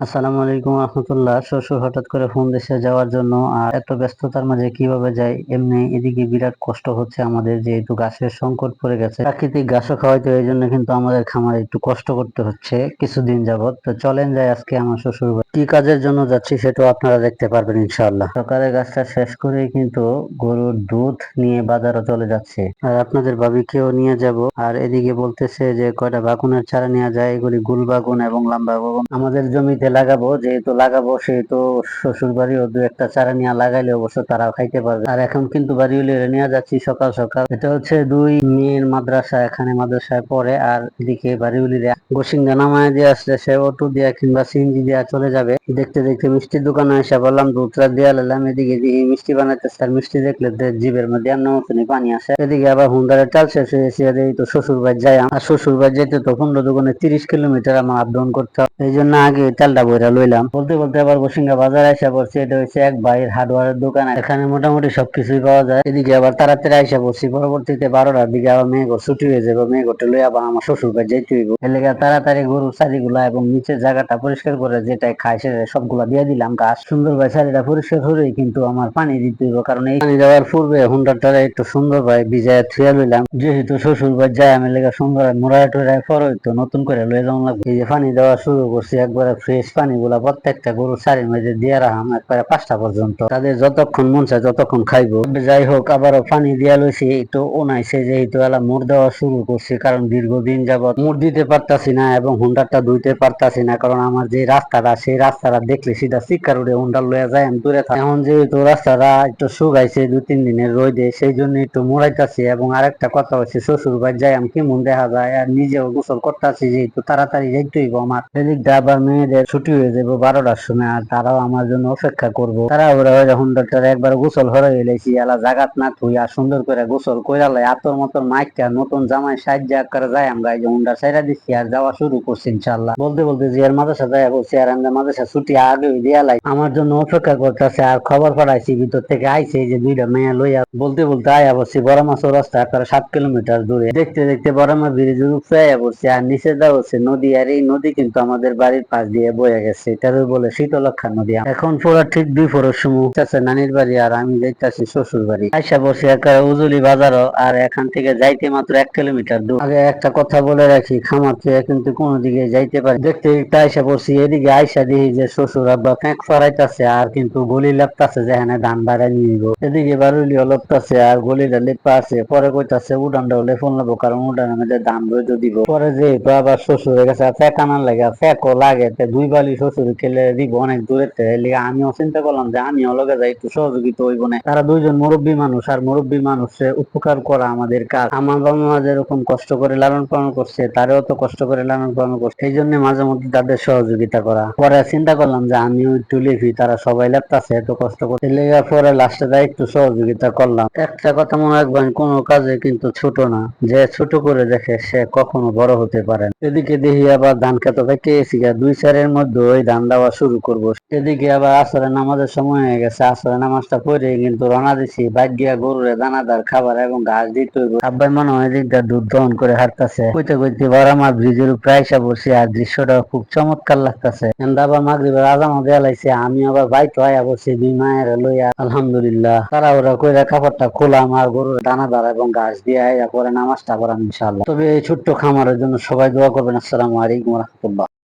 আসসালামু আলাইকুম রহমতুল্লাহ। শ্বশুর হঠাৎ করে ফোন দেশে যাওয়ার জন্য আর এত ব্যস্ততার মাঝে কীভাবে যায় এমনি এদিকে বিরাট কষ্ট হচ্ছে আমাদের যেহেতু গাছের সংকট পড়ে গেছে। প্রাকৃতিক ঘাসও খাওয়াইতে এই জন্য কিন্তু আমাদের খামারে একটু কষ্ট করতে হচ্ছে কিছুদিন যাবত তো চলেন যাই আজকে আমার শ্বশুর কি কাজের জন্য যাচ্ছি সেটাও আপনারা দেখতে পারবেন ইনশাআল্লাহ। সকালে গাছটা শেষ করেই কিন্তু গরুর দুধ নিয়ে বাজারও চলে যাচ্ছে। আর আপনাদের ভাবিকেও নিয়ে যাব। আর এদিকে বলতেছে যে, কয়টা বাগুনের চারা নেওয়া যায়? এগুলি গুল বাগুন এবং লাম্বা বাগুন আমাদের জমিতে লাগাবো, যেহেতু লাগাবো, সেহেতু শ্বশুর বাড়িও দু একটা চারা নিয়ে লাগাইলে অবশ্য তারাও খাইতে পারবে। আর এখন কিন্তু বাড়ি নিয়ে যাচ্ছি সকাল সকাল। এটা হচ্ছে দুই মেয়ের মাদ্রাসা, এখানে মাদ্রাসায় পড়ে আর এদিকে বাড়ি উলিয়ে গোসিঙ্গা নামায় দিয়ে আসলে সে অটো দিয়া কিংবা সিএনজি দিয়া চলে যাবে। দেখতে দেখতে মিষ্টির দোকানে এসে বললাম দুধটা দিয়া লাম এদিকে দিয়ে মিষ্টি বানাইতেছে আর মিষ্টি দেখলে জিভের মধ্যে এমন মতনই পানি আসে। এদিকে আবার হুন্ডারে চাল শেষ হয়েছে এই তো শ্বশুর বাড়ি যাই আর শ্বশুর বাড়ি যেতে তো পনেরো দোকানে তিরিশ কিলোমিটার আমার আপ ডাউন করতে হবে। এই জন্য আগে চালটা বইরা লইলাম। বলতে বলতে আবার বসিঙ্গা বাজারে আসা পড়ছি, এটা হচ্ছে এক ভাইয়ের হার্ডওয়ারের দোকান। এখানে মোটামুটি সবকিছুই পাওয়া যায়। এদিকে আবার তাড়াতাড়ি আইসা পড়ছি, পরবর্তীতে বারোটার দিকে আবার মেয়ে ঘর ছুটি হয়ে যাবে। মেয়ে ঘরটা লই আবার আমার শ্বশুর বাড়ি যাইতে হইব। এলাকা তাড়াতাড়ি গরুর চারিগুলা এবং নিচের জায়গাটা পরিষ্কার করে যেটা খায় সেটা সবগুলা দিয়ে দিলাম গাছ। সুন্দর ভাই চারিটা পরিষ্কার হলেই কিন্তু আমার পানি দিতে হইব, কারণ এই পানি দেওয়ার পূর্বে হুন্ডারটারে একটু সুন্দর ভাই ভিজায় থুয়া লইলাম। যেহেতু শ্বশুর বাড়ি যায়, আমি লেগে সুন্দর মোড়ায় টোড়ায় পরে তো নতুন করে লয়ে যাওয়া লাগবে। এই যে পানি দেওয়া শুরু করছি, একবারে ফ্রেশ পানি গুলা প্রত্যেকটা গরুর শাড়ির মধ্যে দিয়ে রাখাম একবারে পাঁচটা পর্যন্ত। তাদের যতক্ষণ মন চায় ততক্ষণ খাইবো। যাই হোক, আবারও পানি দিয়া লইছি, একটু ওনাইছে যেহেতু এলা মোড় দেওয়া শুরু করছি, কারণ দীর্ঘদিন যাবৎ মোড় দিতে পারতাছি না এবং হুন্ডারটা ধুইতে পারতাছি না, কারণ আমার যে রাস্তাটা, সেই রাস্তাটা দেখলে সেটা শিক্ষার উঠে হুন্ডার লয়ে যায়, আমি দূরে থাকি এখন যেহেতু রাস্তাটা একটু শুকাইছে দুই তিন দিনের রোদে, সেই জন্য একটু মোড়াইতাছি এবং আরেকটা কথা হচ্ছে শ্বশুর বাড়ি যাই, আমি কেমন দেখা যায়, আর নিজেও গোসল করতেছি যেহেতু তাড়াতাড়ি যাইতে হইব আমার এদিকটা আবার মেয়েদের ছুটি হয়ে যাব বারোটার সময় আর তারাও আমার জন্য অপেক্ষা করব। তারা ওরা যখন ডক্টর একবার গোসল হরে গেলেছি এলা জাগাত না থুই আর সুন্দর করে গোসল কইরা লাই আতর মতন মাইকটা নতুন জামাই সাহায্য করে যায় আমরা এই যে হুন্ডা সাইরা দিচ্ছি আর যাওয়া শুরু করছি ইনশাল্লাহ বলতে বলতে জিয়ার মাদ্রাসা যায় বলছি আর আমরা মাদ্রাসা ছুটি আগে দিয়া লাই। আমার জন্য অপেক্ষা করতেছে আর খবর পাঠাইছি, ভিতর থেকে আইছে যে দুইটা মেয়ে লইয়া। বলতে বলতে আয়া বসছি বড় মাছ রাস্তা একবার সাত কিলোমিটার দূরে। দেখতে দেখতে বড় মাছ ব্রিজের উপরে আয়া বসছি আর নিচে দেওয়া হচ্ছে নদী, আর এই নদী কিন্তু আমাদের বাড়ির পাশ দিয়ে বয়ে গেছে, এটারও বলে শীতলক্ষা নদী। এখন পুরো ঠিক ফোরের সময় আছে নানির বাড়ি আর আমি যাইতেছি শ্বশুর বাড়ি। আইসা বসে একটা উজুলি বাজারও, আর এখান থেকে যাইতে মাত্র এক কিলোমিটার দূর। আগে একটা কথা বলে রাখি, খামার থেকে কিন্তু কোনো দিকে যাইতে পারি দেখতে একটা আইসা বসি, এদিকে আইসা দিই যে শ্বশুর আব্বা ফ্যাঁক ফরাইতেছে আর কিন্তু গলি লেপতাছে যেখানে ধান বাড়াই নিয়ে গো এদিকে বারুলি লপতাছে, আর গলিটা লেপা আছে। পরে কইতাছে উডান উডানটা লেফোন নেব কারণ উডানের মধ্যে ধান রইতে দিব। পরে যেহেতু আবার শ্বশুরের কাছে ফ্যাক আনার লাগে ফ্যাকও লাগে দুই শ্বশুর খেলে দিব অনেক দূরে আমিও চিন্তা করলাম যে যাই, একটু সহযোগিতা হইব না। তারা দুইজন মুরব্বী মানুষ, আর মুরব্বী মানুষের উপকার করা আমাদের কাজ। আমার বাবা মা যেরকম কষ্ট করে লালন পালন করছে, তারাও তো কষ্ট করে লালন পালন করছে। জন্য মাঝে মধ্যে তাদের সহযোগিতা করা। পরে চিন্তা করলাম যে আমিও একটু লিখি তারা সবাই লেপতাছে, এত কষ্ট করতে লেগে পরে লাস্টে তাই একটু সহযোগিতা করলাম। একটা কথা মনে রাখবেন, কোন কাজে কিন্তু ছোট না। যে ছোট করে দেখে সে কখনো বড় হতে পারে এদিকে দেখি আবার ধান খেতে থেকে দুই চারের মধ্যে ওই ধান দেওয়া শুরু করব। এদিকে আবার আসরে নামাজের সময় হয়ে গেছে আসরে নামাজটা পড়ে কিন্তু রানা দিছি বাইক দিয়া গরুরে দানাদার খাবার এবং ঘাস দিতে হইব। আব্বাই মনে হয় এদিকটা দুধ দহন করে হাঁটতেছে। কইতে কইতে বড় আমার ব্রিজের উপরে আইসা বসি আর দৃশ্যটা খুব চমৎকার লাগতেছে। আবার মাগরিবের আজামও দেয়া লাইছে আমি আবার বাইক আয়া বসি দুই মায়ের লইয়া। আলহামদুলিল্লাহ। তারা ওরা কইরা খাবারটা খোলাম আর গরুর দানাদার এবং ঘাস দিয়ে আয়া পরে নামাজটা পড়াম ইনশাল্লাহ তবে এই ছোট্ট খামারের জন্য সবাই দোয়া করবেন। আসসালামু আলাইকুম রহমতুল্লাহ।